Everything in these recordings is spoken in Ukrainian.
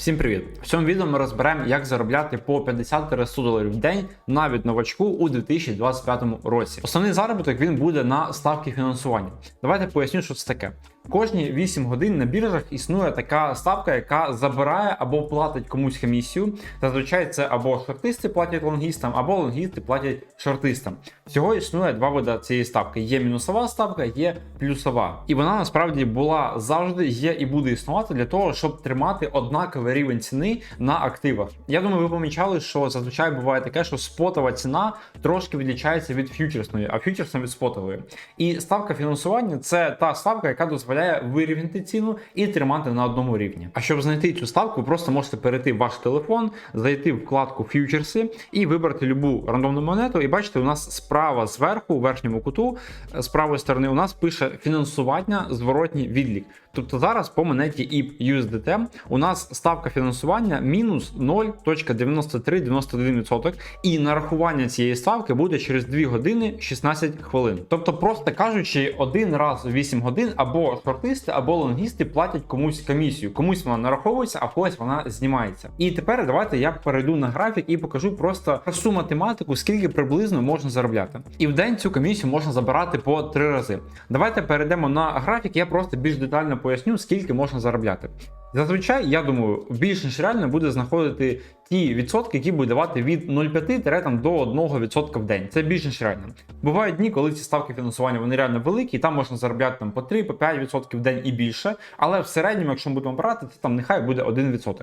Всім привіт! В цьому відео ми розберемо, як заробляти по 50-100 доларів в день навіть новачку у 2025 році. Основний заробіток він буде на ставки фінансування. Давайте поясню, що це таке. Кожні 8 годин на біржах існує така ставка, яка забирає або платить комусь комісію. Зазвичай це або шортисти платять лонгістам, або лонгісти платять шортистам. Всього існує два види цієї ставки: є мінусова ставка, є плюсова. І вона насправді була завжди, є і буде існувати для того, щоб тримати однаковий рівень ціни на активах. Я думаю, ви помічали, що зазвичай буває таке, що спотова ціна трошки відлічається від фьючерсної, а фьючерсна від спотової. І ставка фінансування це та ставка, яка дозволяє вирівняти ціну і тримати на одному рівні. А щоб знайти цю ставку, просто можете перейти в ваш телефон, зайти в вкладку фьючерси і вибрати любу рандомну монету. І бачите, у нас справа зверху, у верхньому куту, з правої сторони, у нас пише фінансування зворотній відлік. Тобто зараз по монеті IP USDT у нас ставка фінансування мінус 0.9391%, і нарахування цієї ставки буде через 2 години 16 хвилин. Тобто, просто кажучи, один раз у 8 годин або шортисти, або лонгісти платять комусь комісію. Комусь вона нараховується, а в когось вона знімається. І тепер давайте я перейду на графік і покажу просто просту математику, скільки приблизно можна заробляти. І в день цю комісію можна забирати по 3 рази. Давайте перейдемо на графік, я просто більш детально поясню, скільки можна заробляти. Зазвичай, я думаю, більш ніж реально буде знаходити ті відсотки, які будуть давати від 0,5 до 1% в день. Це більш ніж реально. Бувають дні, коли ці ставки фінансування вони реально великі, і там можна заробляти там по 3, по 5% в день і більше. Але в середньому, якщо ми будемо брати, то там нехай буде 1%.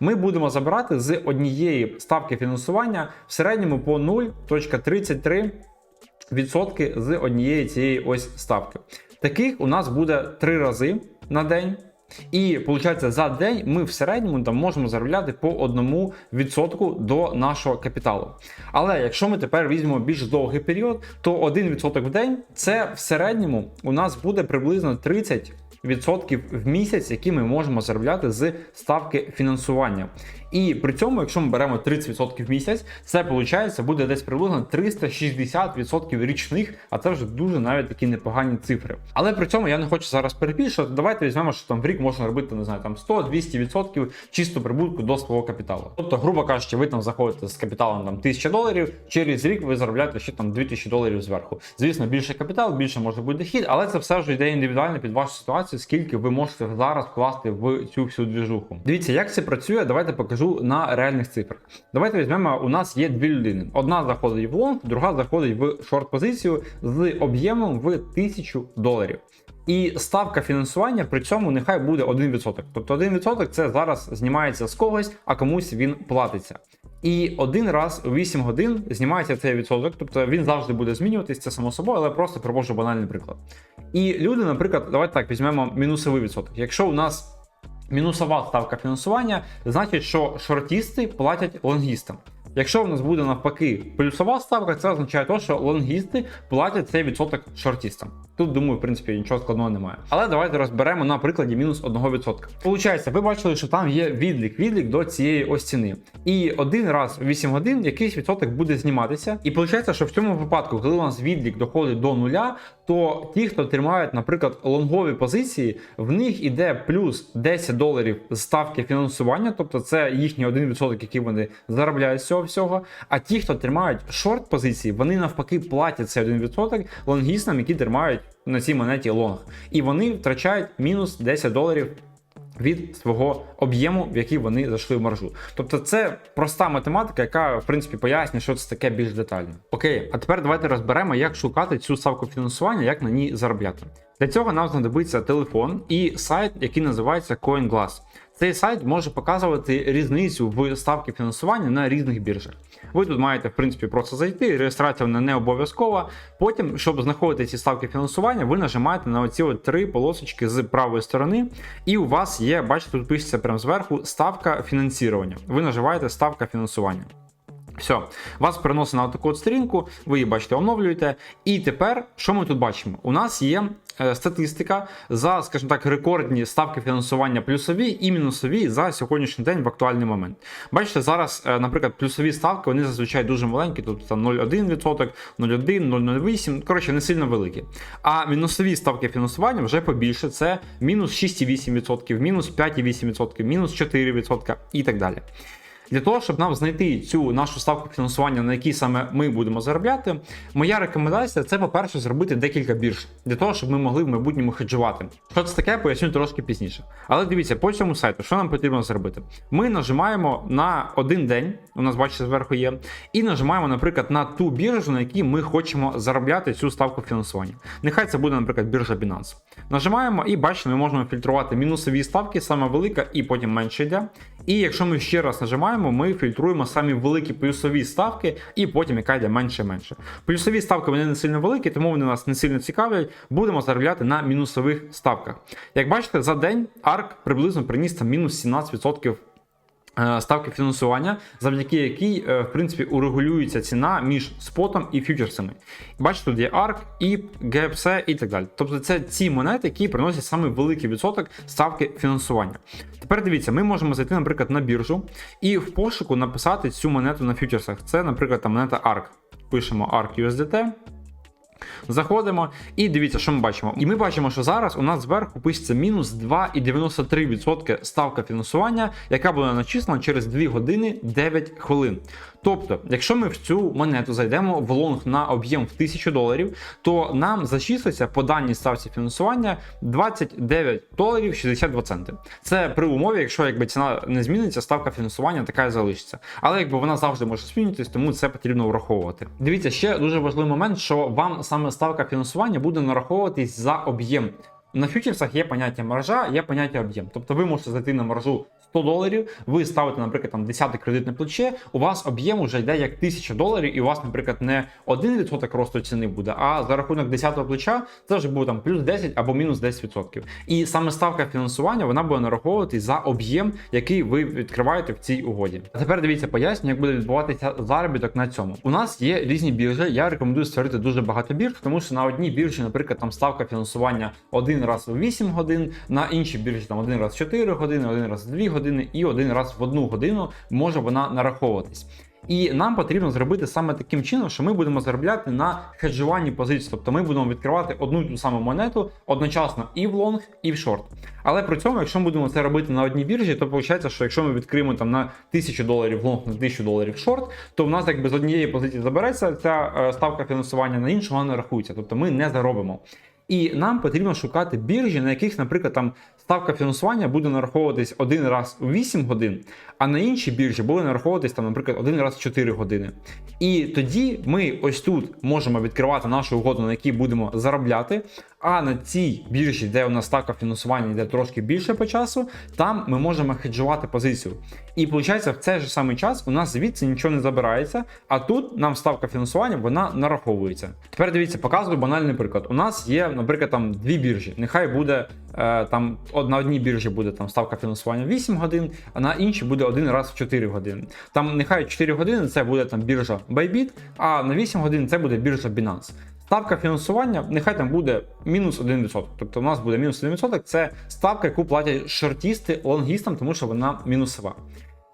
Ми будемо забирати з однієї ставки фінансування в середньому по 0,33% відсотки з однієї цієї ось ставки. Таких у нас буде 3 рази на день. І виходить, за день ми в середньому там можемо заробляти по одному відсотку до нашого капіталу. Але якщо ми тепер візьмемо більш довгий період, то 1% в день це в середньому у нас буде приблизно 30 відсотків в місяць, які ми можемо заробляти з ставки фінансування. І при цьому, якщо ми беремо 30% в місяць, це виходить буде десь приблизно 360% річних, а це вже дуже навіть такі непогані цифри. Але при цьому я не хочу зараз перебільшувати. Давайте візьмемо, що там в рік можна робити, не знаю, там 100-200% чисто прибутку до свого капіталу. Тобто, грубо кажучи, ви там заходите з капіталом там 1000 доларів, через рік ви заробляєте ще там 2000 доларів зверху. Звісно, більше капітал, більше може бути дохід, але це все вже йде індивідуально під вашу ситуацію, скільки ви можете зараз вкласти в цю всю двіжуху. Дивіться, як це працює. Давайте покажу покажу на реальних цифрах. Давайте візьмемо, у нас є дві людини. Одна заходить в лонг, друга заходить в шорт-позицію з об'ємом в 1000 доларів. І ставка фінансування при цьому нехай буде 1%. Тобто 1% це зараз знімається з когось, а комусь він платиться. І один раз у 8 годин знімається цей відсоток, тобто він завжди буде змінюватись, це само собою, але просто привожу банальний приклад. І люди, наприклад, давайте так візьмемо мінусовий відсоток. Якщо у нас мінусова ставка фінансування, значить, що шортісти платять лонгістам. Якщо в нас буде навпаки плюсова ставка, це означає, то, що лонгісти платять цей відсоток шортістам. Тут, думаю, в принципі, нічого складного немає. Але давайте розберемо на прикладі мінус 1%. Получається, ви бачили, що там є відлік, відлік до цієї ось ціни. І один раз у 8 годин якийсь відсоток буде зніматися. І виходить, що в цьому випадку, коли у нас відлік доходить до нуля, то ті, хто тримають, наприклад, лонгові позиції, в них іде плюс 10 доларів ставки фінансування, тобто це їхній 1%, який вони заробляють з всього. А ті, хто тримають шорт позиції, вони навпаки платять цей 1% лонгістам, які тримають на цій монеті лонг. І вони втрачають мінус 10 доларів. Від свого об'єму, в який вони зайшли в маржу. Тобто це проста математика, яка в принципі пояснює, що це таке більш детально. Окей, а тепер давайте розберемо, як шукати цю ставку фінансування, як на ній заробляти. Для цього нам знадобиться телефон і сайт, який називається CoinGlass. Цей сайт може показувати різницю в ставки фінансування на різних біржах. Ви тут маєте, в принципі, просто зайти, реєстрація вона не обов'язкова. Потім, щоб знаходити ці ставки фінансування, ви нажимаєте на оці три полосочки з правої сторони, і у вас є, бачите, тут пишеться прямо зверху ставка фінансування. Ви наживаєте ставка фінансування. Все, вас переносить на таку от сторінку, ви її бачите, оновлюєте. І тепер, що ми тут бачимо? У нас є е, статистика за, скажімо так, рекордні ставки фінансування плюсові і мінусові за сьогоднішній день в актуальний момент. Бачите, зараз, е, наприклад, плюсові ставки вони зазвичай дуже маленькі, тобто там 0,1%, 0,1, 0,08, коротше, не сильно великі. А мінусові ставки фінансування вже побільше, це мінус 6,8%, мінус 5,8%, мінус 4% і так далі. Для того, щоб нам знайти цю нашу ставку фінансування, на якій саме ми будемо заробляти, моя рекомендація це, по-перше, зробити декілька бірж, для того, щоб ми могли в майбутньому хеджувати. Що це таке, поясню трошки пізніше. Але дивіться, по цьому сайту, що нам потрібно зробити? Ми нажимаємо на один день, у нас бачите, зверху є, і нажимаємо, наприклад, на ту біржу, на якій ми хочемо заробляти цю ставку фінансування. Нехай це буде, наприклад, біржа Binance. Нажимаємо і бачите, ми можемо фільтрувати мінусові ставки, саме велика і потім менше йде. І якщо ми ще раз нажимаємо, ми фільтруємо самі великі плюсові ставки, і потім яка йде менше і менше. Плюсові ставки вони не сильно великі, тому вони нас не сильно цікавлять. Будемо заробляти на мінусових ставках. Як бачите, за день ARK приблизно приніс там мінус 17% е, ставки фінансування, завдяки якій, е, в принципі, урегулюється ціна між спотом і фьючерсами. Бачите, тут є ARK, IP, GPC і так далі. Тобто це ці монети, які приносять саме великий відсоток ставки фінансування. Тепер дивіться, ми можемо зайти, наприклад, на біржу і в пошуку написати цю монету на фьючерсах. Це, наприклад, монета ARK. Пишемо ARK USDT. Заходимо і дивіться, що ми бачимо. І ми бачимо, що зараз у нас зверху пишеться мінус 2,93% ставка фінансування, яка буде начислена через 2 години 9 хвилин. Тобто, якщо ми в цю монету зайдемо в лонг на об'єм в 1000 доларів, то нам зачислиться по даній ставці фінансування 29 доларів 62 центи. Це при умові, якщо якби ціна не зміниться, ставка фінансування така і залишиться. Але якби вона завжди може змінитись, тому це потрібно враховувати. Дивіться, ще дуже важливий момент, що вам саме ставка фінансування буде нараховуватись за об'єм. На фьючерсах є поняття маржа, є поняття об'єм. Тобто ви можете зайти на маржу 100 доларів, ви ставите, наприклад, там 10 кредитне плече, у вас об'єм вже йде як 1000 доларів, і у вас, наприклад, не 1% росту ціни буде, а за рахунок 10 плеча це вже буде там плюс 10 або мінус 10%. І саме ставка фінансування вона буде нараховувати за об'єм, який ви відкриваєте в цій угоді. А тепер дивіться, поясню, як буде відбуватися заробіток на цьому. У нас є різні біржі. Я рекомендую створити дуже багато бірж, тому що на одній біржі, наприклад, там ставка фінансування один раз в 8 годин, на іншій біржі там один раз в 4 години, один раз в 2 години і один раз в одну годину може вона нараховуватись. І нам потрібно зробити саме таким чином, що ми будемо заробляти на хеджуванні позицій. Тобто ми будемо відкривати одну ту саму монету одночасно і в лонг, і в шорт. Але при цьому, якщо ми будемо це робити на одній біржі, то виходить, що якщо ми відкриємо там на 1000 доларів лонг, на 1000 доларів шорт, то в нас якби з однієї позиції забереться ця е, ставка фінансування, на іншу вона не рахується. Тобто ми не заробимо. І нам потрібно шукати біржі, на яких, наприклад, там ставка фінансування буде нараховуватись один раз у 8 годин, а на іншій біржі буде нараховуватись там, наприклад, один раз в 4 години. І тоді ми ось тут можемо відкривати нашу угоду, на якій будемо заробляти. А на цій біржі, де у нас ставка фінансування йде трошки більше по часу, там ми можемо хеджувати позицію. І виходить, в цей же самий час у нас звідси нічого не забирається, а тут нам ставка фінансування вона нараховується. Тепер дивіться, показую банальний приклад. У нас є, наприклад, там дві біржі. Нехай буде е, там на одній біржі буде там ставка фінансування 8 годин, а на іншій буде один раз в 4 години. Там нехай 4 години це буде там біржа Bybit, а на 8 годин це буде біржа Binance. Ставка фінансування нехай там буде мінус 1%. Тобто у нас буде мінус 1%, це ставка, яку платять шортісти лонгістам, тому що вона мінусова.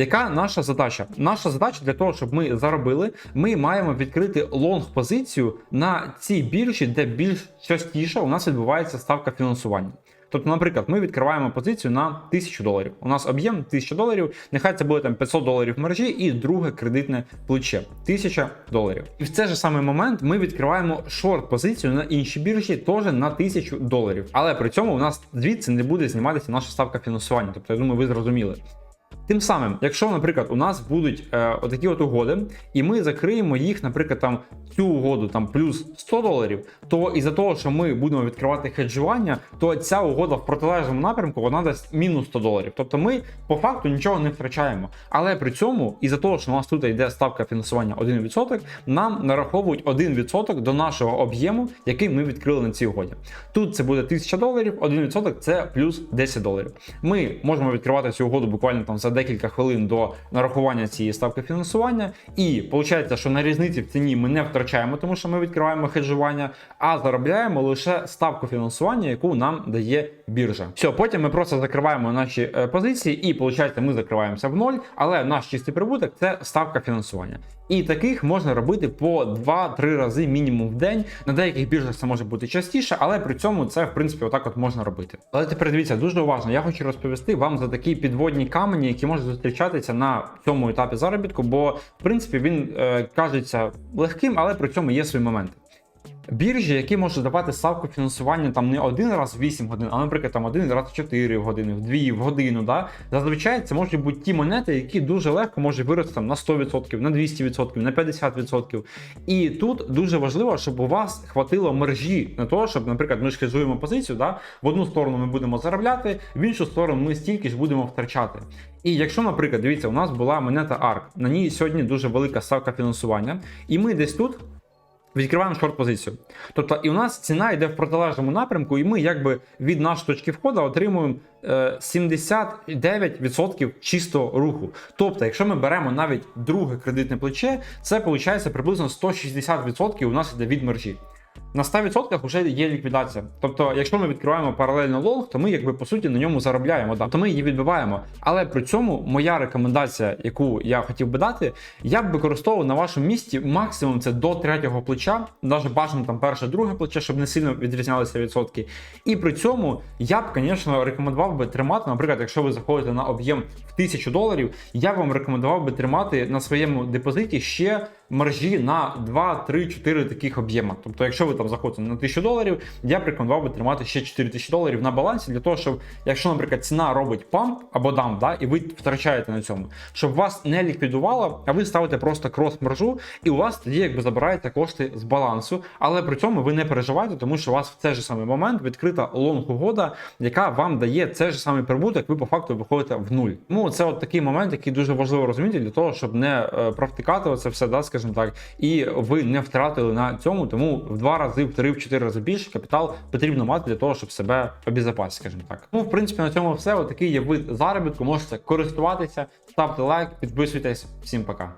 Яка наша задача? Наша задача для того, щоб ми заробили, ми маємо відкрити лонг-позицію на цій біржі, де більш частіше у нас відбувається ставка фінансування. Тобто, наприклад, ми відкриваємо позицію на 1000 доларів. У нас об'єм 1000 доларів, нехай це буде там 500 доларів мережі і друге кредитне плече 1000 доларів. І в цей же самий момент ми відкриваємо шорт-позицію на іншій біржі, теж на 1000 доларів. Але при цьому у нас звідси не буде зніматися наша ставка фінансування. Тобто, я думаю, ви зрозуміли. Тим самим, якщо, наприклад, у нас будуть е, отакі от угоди, і ми закриємо їх, наприклад, там цю угоду там плюс 100 доларів, то із-за того, що ми будемо відкривати хеджування, то ця угода в протилежному напрямку вона дасть мінус 100 доларів. Тобто ми по факту нічого не втрачаємо. Але при цьому, із-за того, що у нас тут йде ставка фінансування 1%, нам нараховують 1% до нашого об'єму, який ми відкрили на цій угоді. Тут це буде 1000 доларів, 1% це плюс 10 доларів. Ми можемо відкривати цю угоду буквально там за декілька хвилин до нарахування цієї ставки фінансування. І виходить, що на різниці в ціні ми не втрачаємо, тому що ми відкриваємо хеджування, а заробляємо лише ставку фінансування, яку нам дає біржа. Все, потім ми просто закриваємо наші е, позиції, і виходить, ми закриваємося в ноль, але наш чистий прибуток це ставка фінансування. І таких можна робити по 2-3 рази мінімум в день. На деяких біржах це може бути частіше, але при цьому це в принципі отак от можна робити. Але тепер дивіться дуже уважно. Я хочу розповісти вам за такі підводні камені, які можуть зустрічатися на цьому етапі заробітку, бо в принципі він е, кажеться легким, але при цьому є свої моменти. Біржі, які можуть давати ставку фінансування там не один раз в 8 годин, а наприклад, там один раз в 4 години, в 2 в годину. Да? Зазвичай це можуть бути ті монети, які дуже легко можуть вирости там, на 100%, на 200%, на 50%. І тут дуже важливо, щоб у вас хватило мережі на того, щоб, наприклад, ми ж хизуємо позицію, да? в одну сторону ми будемо заробляти, в іншу сторону ми стільки ж будемо втрачати. І якщо, наприклад, дивіться, у нас була монета ARK, на ній сьогодні дуже велика ставка фінансування, і ми десь тут відкриваємо шорт-позицію. Тобто, і у нас ціна йде в протилежному напрямку, і ми якби від нашої точки входу отримуємо е, 79% чистого руху. Тобто, якщо ми беремо навіть друге кредитне плече, це виходить приблизно 160% у нас йде від мережі. На 100% вже є ліквідація. Тобто, якщо ми відкриваємо паралельно лонг, то ми якби по суті на ньому заробляємо. Да? То ми її відбиваємо. Але при цьому моя рекомендація, яку я хотів би дати, я б використовував на вашому місці максимум це до третього плеча, навіть бажано там перше, друге плече, щоб не сильно відрізнялися відсотки. І при цьому я б, звісно, рекомендував би тримати, наприклад, якщо ви заходите на об'єм в 1000 доларів, я б вам рекомендував би тримати на своєму депозиті ще мережі на 2, 3, 4 таких об'єма. Тобто, якщо ви там заходите на 1000 доларів, я б рекомендував би тримати ще 4000 доларів на балансі для того, щоб якщо, наприклад, ціна робить памп або дамп, да, і ви втрачаєте на цьому, щоб вас не ліквідувало, а ви ставите просто крос-мережу, і у вас тоді якби забираєте кошти з балансу, але при цьому ви не переживаєте, тому що у вас в цей же самий момент відкрита лонг-угода, яка вам дає цей же самий прибуток, ви по факту виходите в нуль. Ну це от такий момент, який дуже важливо розуміти для того, щоб не е, провтикати це все, да, скажімо так, і ви не втратили на цьому, тому в два рази, в три, в чотири рази більше капітал потрібно мати для того, щоб себе обізапасити, скажімо так. Ну, в принципі, на цьому все. Отакий є вид заробітку. Можете користуватися, ставте лайк, підписуйтесь. Всім пока.